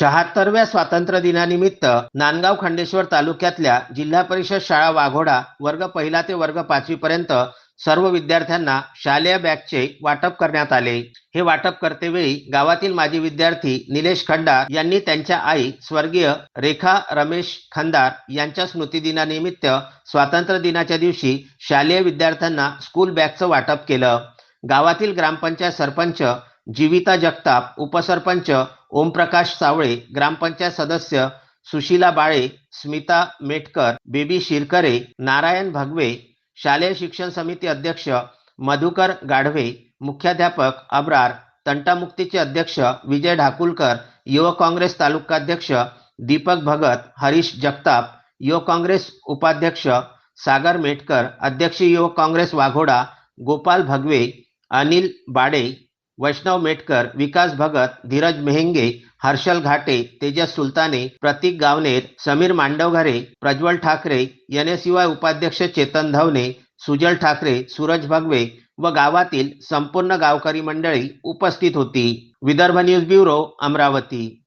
शहात्तरव्या स्वातंत्र्य दिनानिमित्त नांदगाव खंडेश्वर तालुक्यातल्या जिल्हा परिषद शाळा वाघोडा वर्ग पहिला ते वर्ग पाचवी पर्यंत सर्व विद्यार्थ्यांना शालेय बॅगचे वाटप करण्यात आले. हे वाटप करतेवेळी गावातील माजी विद्यार्थी निलेश खंडार यांनी त्यांच्या आई स्वर्गीय रेखा रमेश खंदार यांच्या स्मृतिदिनानिमित्त स्वातंत्र्य दिनाच्या दिवशी शालेय विद्यार्थ्यांना स्कूल बॅगचं वाटप केलं. गावातील ग्रामपंचायत सरपंच जीविता जगताप उपसरपंच ओमप्रकाश सावळे ग्रामपंचायत सदस्य सुशीला बाळे स्मिता मेटकर बेबी शिरकरे नारायण भगवे शालेय शिक्षण समिती अध्यक्ष मधुकर गाढवे मुख्याध्यापक अब्रार तंटामुक्तीचे अध्यक्ष विजय ढाकुलकर युवक काँग्रेस तालुकाध्यक्ष दीपक भगत हरीश जगताप युवक काँग्रेस उपाध्यक्ष सागर मेटकर अध्यक्ष युवक काँग्रेस वाघोडा गोपाल भगवे अनिल बाडे वैष्णव मेटकर विकास भगत धीरज मेहेंगे हर्षल घाटे तेजस सुलताने प्रतीक गावनेर समीर मांडवघरे प्रज्वल ठाकरे एनएसयूआय उपाध्यक्ष चेतन धवने सुजल ठाकरे सूरज भगवे व गावातील संपूर्ण गावकरी मंडळी उपस्थित होती. Vidarbha news bureau Amravati.